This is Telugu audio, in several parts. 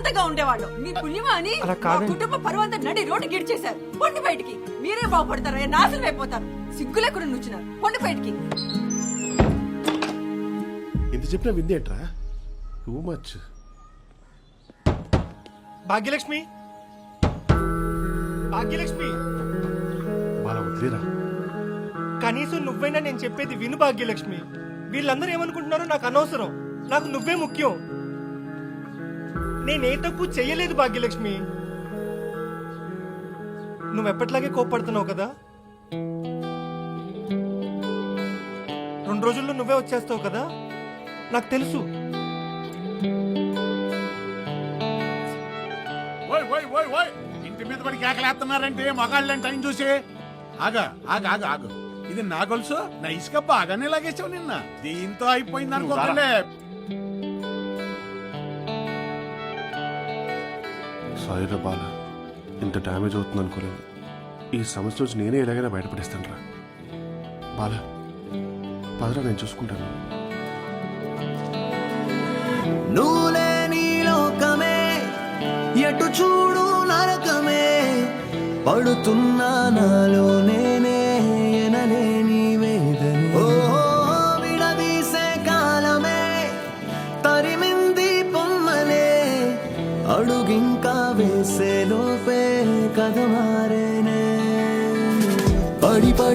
అంతగా ఉండేవాళ్ళు. మీ పుణ్యమా అని అలా మా కాదండి. కుటుంబ పరువంతా నడి రోడ్డు గిడిచేశారు పొండి బయటికి. మీరే బాగుపడతారు నాశనం అయిపోతారు. సిగ్గు లేకుండా నుంచున్నారు. పొండి బయటికి. ఇంత చెప్పినా విందేంట్రా టూ మచ్ భాగ్యలక్ష్మి. భాగ్యలక్ష్మి. బాగా వదిలేరా? కనీసం నువ్వైనా నేను చెప్పేది విను భాగ్యలక్ష్మి. వీళ్ళందరూ ఏమనుకుంటున్నారో నాకు అనవసరం. నాకు నువ్వే ముఖ్యం. నేనే తప్పు చెయ్యలేదు భాగ్యలక్ష్మి. నువ్వు ఎప్పటిలాగే కోప్పడుతున్నావు కదా? రెండు రోజుల్లో నువ్వే వచ్చేస్తావు కదా? నాకు తెలుసు. ఇంటి మీద పడి కేకలేస్తున్నారంటే మగాళ్ళని టైం చూసి. ఆగా ఆగా ఆగా ఆగు. ఇది నా గొలుసు. నా ఇసుక బాగానే లాగేసావు నిన్న. దీంతో అయిపోయింది అనుకోకండి. సారీ రా బాల ఇంత డ్యామేజ్ అవుతుంది అనుకోలేదు ఈ సమస్య నుంచి నేనే ఎలాగైనా బయటపడేస్తాను రా బాల పదరా నేను చూసుకుంటాను. నువ్వులే నీ లోకమే ఎటు చూడు నరకమే పడుతున్నా నాలో నేనే ఎనలేని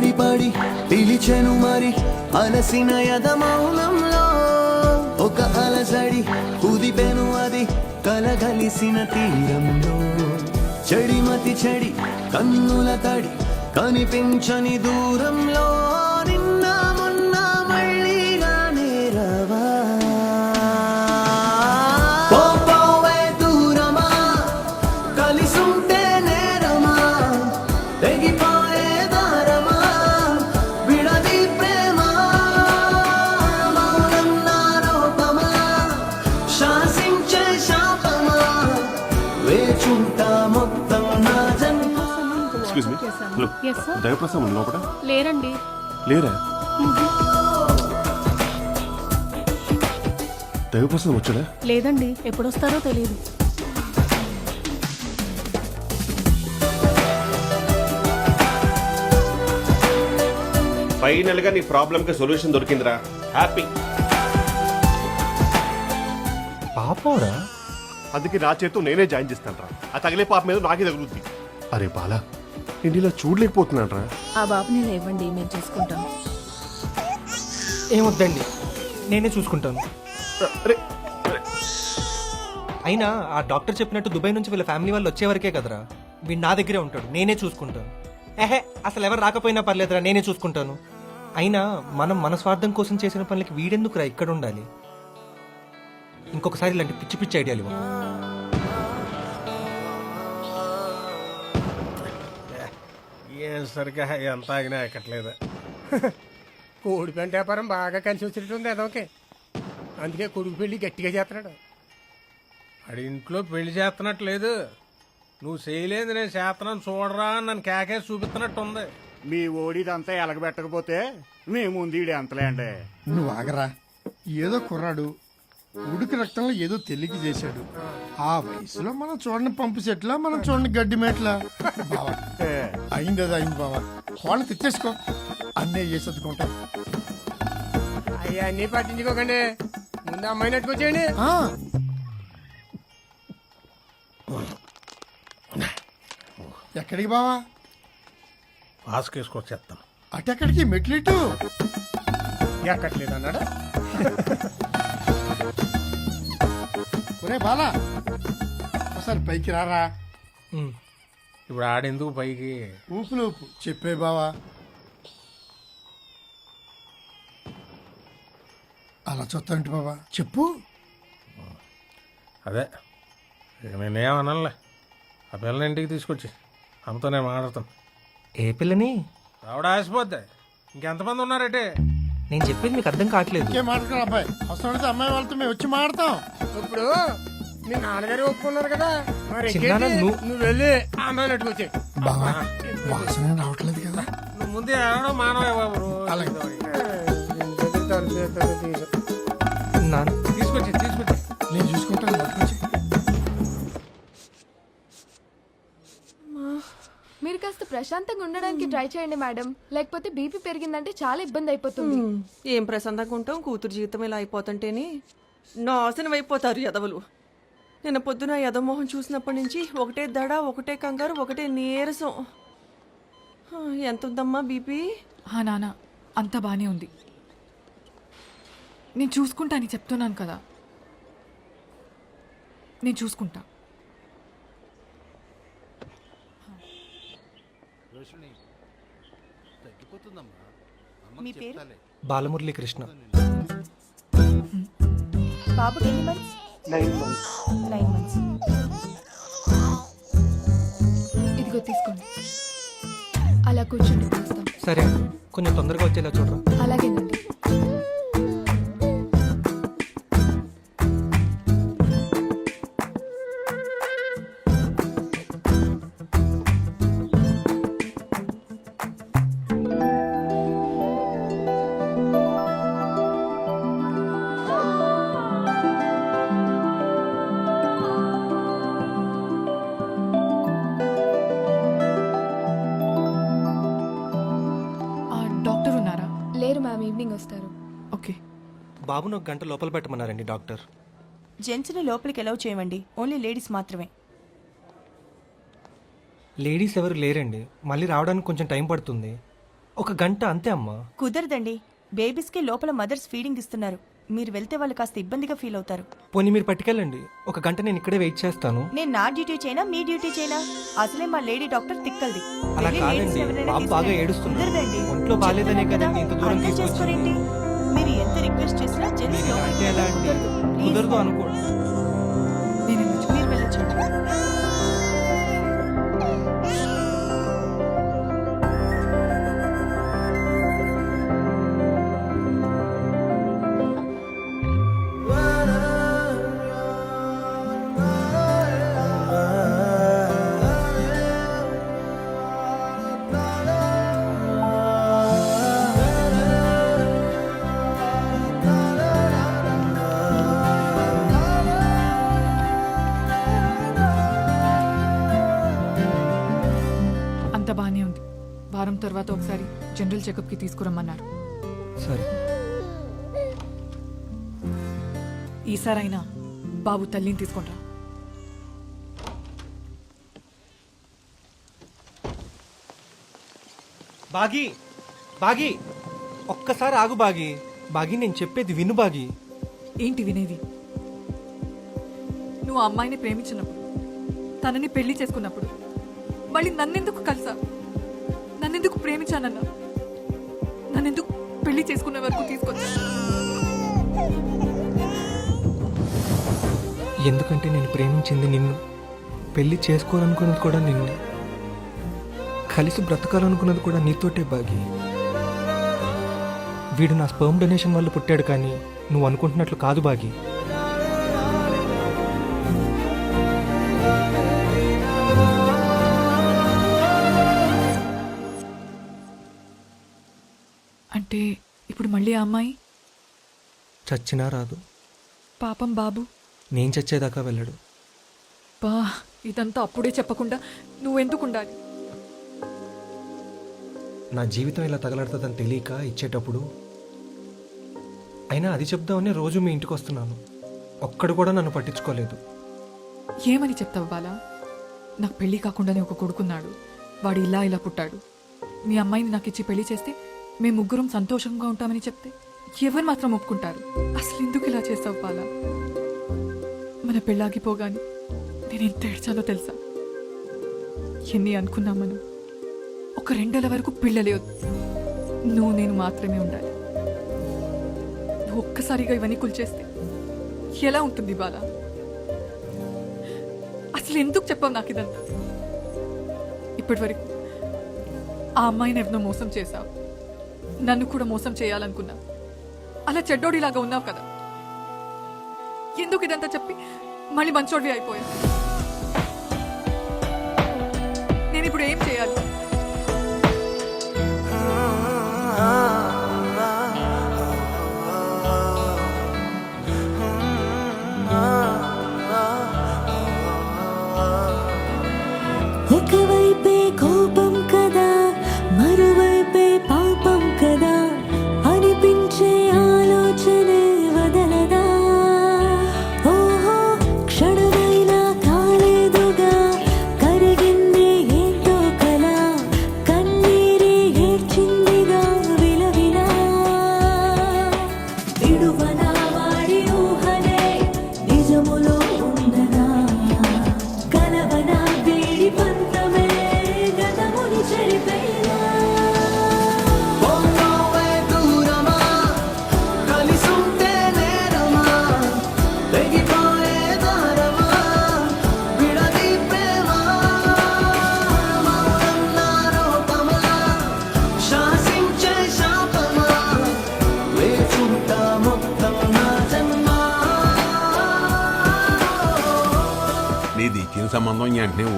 పడి పడి పిలిచెను మరి. అలసిన యదమౌనంలో ఒక అలసడి కుదిపెను అది కలగలిసిన తీరంలో. చెడిమతి చెడి కన్నుల తడి కనిపించని దూరంలో excuse me hello Yes, sir. Dayaprasad ఉంది లోపల లేరండి. లేరా? దైవప్రసాదం వచ్చాడా? లేదండి. ఎప్పుడొస్తారో తెలియదు ఫైనల్గా నీ ప్రాబ్లం కి సొల్యూషన్ దొరికిందిరా. హ్యాపీ పాపరా? అందుకే నా చేతితో నేనే జాయిన్ చేస్తాను రా ఆ తగిలే పాప మీద నాకే తగులుద్ది. అరే బాలా నేను ఇలా చూడలేకపోతున్నాను రా. ఆ బాబుని ఇవ్వండి మేము చూసుకుంటాం ఏమొద్దండి? నేనే చూసుకుంటాను. అరే అయినా ఆ డాక్టర్ చెప్పినట్టు దుబాయ్ నుంచి వీళ్ళ ఫ్యామిలీ వాళ్ళు వచ్చే వరకే కదరా? వీడు నా దగ్గరే ఉంటాడు నేనే చూసుకుంటాను. ఏహే అసలు ఎవరు రాకపోయినా పర్లేదురా నేనే చూసుకుంటాను. అయినా మనం మన స్వార్థం కోసం చేసిన పనులకి వీడెందుకురా ఇక్కడ ఉండాలి? ఇంకొకసారి ఇలాంటి పిచ్చి పిచ్చి ఐడియాలు ఇవ్వ. ఏం సరిగా ఎంత ఆగినా ఎక్కట్లేదు కోడి పెంట వ్యాపారం బాగా కలిసి వచ్చినట్టుంది అదొకే అందుకే కొడుకు పెళ్ళి గట్టిగా చేస్తున్నాడు. ఆడి ఇంట్లో పెళ్ళి చేస్తున్నట్టు లేదు నువ్వు చేయలేదు నేను చేస్తున్నాను చూడరా అని నన్ను కేకేసి చూపిస్తున్నట్టు ఉంది మీ ఓడిదంతా ఎలగబెట్టకపోతే మీ ముందు ఈడు ఎంతలే అండి. నువ్వు ఆగరా. ఏదో కుర్రాడు ఉడికి రక్తంలో ఏదో తెలియక చేశాడు. ఆ వయసులో మనం చూడని పంపు చెట్ల మనం చూడని గడ్డి మేట్ల? బావా అయింది అది అయింది బావా. వాళ్ళని తెచ్చేసుకో. అన్నీ చేసేదుకుంటా అయ్యా అన్నీ పట్టించుకోకండి. ముందు అమ్మాయిని అట్టుకొచ్చేయండి ఎక్కడికి బావా? పాస్కి వేసుకొచ్చేస్తాను అటెక్కడికి? మెట్లిట్టు ఎక్కట్లేదు అన్నాడు? ఒరే బాలా ఒకసారి పైకి రారా. ఇప్పుడు ఆడెందుకు పైకి? ఊపులు ఊపు చెప్పే బావా. అలా చూస్తాంటి బాబా చెప్పు. అదే ఇక నేనేమనలే ఆ పిల్లని ఇంటికి తీసుకొచ్చి అమ్మతో నేను మాట్లాడతాను. ఏ పిల్లని? రావడా ఆసిపోద్ది ఇంకెంతమంది ఉన్నారంటే? నేను చెప్పేది మీకు అర్థం కావట్లేదు. ఇంకేం మాట్లాడు అబ్బాయి? అవసరం అమ్మాయి వాళ్ళతో మేము వచ్చి మాడతాం ఇప్పుడు మీ నాన్నగారు ఒప్పుకున్నారు కదా? మరి చిన్నాన్న? నువ్వు- నువ్వు వెళ్ళి ఆ అమ్మాయిని అట్టుకొచ్చి బావా వాసన రావట్లేదు కదా? నువ్వు ముందే మానవే బాబు. అలాగే. నాన్న ప్రశాంతంగా ఉండడానికి ట్రై చేయండి మేడం. లేకపోతే బీపీ పెరిగిందంటే చాలా ఇబ్బంది అయిపోతుంది. ఏం ప్రశాంతంగా ఉంటాం? కూతురు జీవితం ఇలా అయిపోతుంటేనే నాశనం అయిపోతారు యదవులు. నిన్న పొద్దున యదమోహం చూసినప్పటి నుంచి ఒకటే దడ ఒకటే కంగారు ఒకటే నీరసం. ఎంత ఉందమ్మా బీపీ? హా నాన్న అంతా బానే ఉంది. నేను చూసుకుంటా అని చెప్తున్నాను కదా. నేను చూసుకుంటా. మీ పేరు? బాలమురళీ కృష్ణ బాబుకి ఎన్ని మంత్స్ నైన్ మంత్స్ ఇదిగో తీసుకోండి. అలా కూర్చోండి చూస్తాం. సరే కొంచెం తొందరగా వచ్చేలా చూడరా. అలాగేనండి. బాబును ఒక గంట లోపల పెట్టమన్నారండి డాక్టర్. జెంట్స్ని లోపలికి ఎలవ్ చేయమండి. ఓన్లీ లేడీస్ మాత్రమే. లేడీస్ ఎవరు లేరండి. మళ్ళీ రావడానికి కొంచెం టైం పడుతుంది. ఒక గంట అంతే అమ్మా. కుదరదండి. బేబీస్కి లోపల మదర్స్ ఫీడింగ్ ఇస్తున్నారు. మీరు వెళ్తే వాళ్ళు కాస్త ఇబ్బందిగా ఫీల్ అవుతారు. పోనీ మీరు పట్టుకెళ్ళండి. ఒక గంట నేను ఇక్కడే వెయిట్ చేస్తాను. నేను నా డ్యూటీ చేయనా మీ డ్యూటీ చేయనా? అసలే మా లేడీ డాక్టర్ తిక్కల్ది. అలా వెళ్ళి కాదండి. బాబు బాగా తీసుకురండి. కుదరదండి. ఒంట్లో కదండి ఇంత దూరం అర్థం తీసుకొచ్చింది. చేసుకోరేంటి? జెంట్స్ కుదరదు. అనుకో నేను మీరు వెళ్ళి చూడండి తర్వాత ఒకసారి జనరల్ చెకప్కి తీసుకురమ్మన్నారు. సరే. ఈసారైనా బాబు తల్లిని తీసుకుంటా. బాగి బాగి ఒక్కసారి ఆగు బాగి. బాగి నేను చెప్పేది విను బాగి. ఏంటి వినేది? నువ్వు అమ్మాయిని ప్రేమించినప్పుడు తనని పెళ్ళి చేసుకున్నప్పుడు మళ్ళీ నన్నెందుకు కలిసా నన్నెందుకు ప్రేమించానన్నా నన్నెందుకు పెళ్ళి చేసుకునే వరకు తీసుకొచ్చా? ఎందుకంటే నేను ప్రేమించింది నిన్ను. పెళ్ళి చేసుకోవాలనుకున్నది కూడా నిన్ను. కలిసి బ్రతకాలనుకున్నది కూడా నీతోటే బాగి. వీడు నా స్పర్మ్ డొనేషన్ వల్ల పుట్టాడు కానీ నువ్వు అనుకుంటున్నట్లు కాదు బాగి. అంటే ఇప్పుడు మళ్ళీ ఆ అమ్మాయి? చచ్చినా రాదు. పాపం బాబు. నేను చచ్చేదాకా వెళ్ళడు. బా ఇదంతా అప్పుడే చెప్పకుండా నువ్వెందుకు ఉండాలి నా జీవితం ఇలా తగలడుతుందని తెలియక ఇచ్చేటప్పుడు అయినా అది చెప్దామని రోజు మీ ఇంటికి వస్తున్నాను. ఒక్కడు కూడా నన్ను పట్టించుకోలేదు. ఏమని చెప్తావు బాలా? నాకు పెళ్ళి కాకుండానే ఒక కొడుకున్నాడు. వాడు ఇలా ఇలా పుట్టాడు. మీ అమ్మాయిని నాకు ఇచ్చి పెళ్ళి చేస్తే మేము ముగ్గురం సంతోషంగా ఉంటామని చెప్తే ఎవరు మాత్రం ఒప్పుకుంటారు? అసలు ఎందుకు ఇలా చేస్తావు బాలా? మన పెళ్ళాగిపోగాని నేను ఎంత ఏడ్చాలో తెలుసా? ఎన్ని అనుకున్నా మనం ఒక రెండేళ్ళ వరకు పిల్లలే వద్దు. నువ్వు నేను మాత్రమే ఉండాలి. నువ్వు ఒక్కసారిగా ఇవన్నీ కుల్చేస్తే ఎలా ఉంటుంది బాలా? అసలు ఎందుకు చెప్పావు నాకు ఇదంతా? ఇప్పటి వరకు ఆ అమ్మాయిని ఎవరినో మోసం చేశావు. నన్ను కూడా మోసం చేయాలనుకున్నా. అలా చెడ్డోడిలాగా ఉన్నావు కదా. ఎందుకు ఇదంతా చెప్పి మళ్ళీ మంచోడివి అయిపోయా నేను ఇప్పుడు ఏం చేయాలి? ఒకవైపే కోప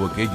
aquello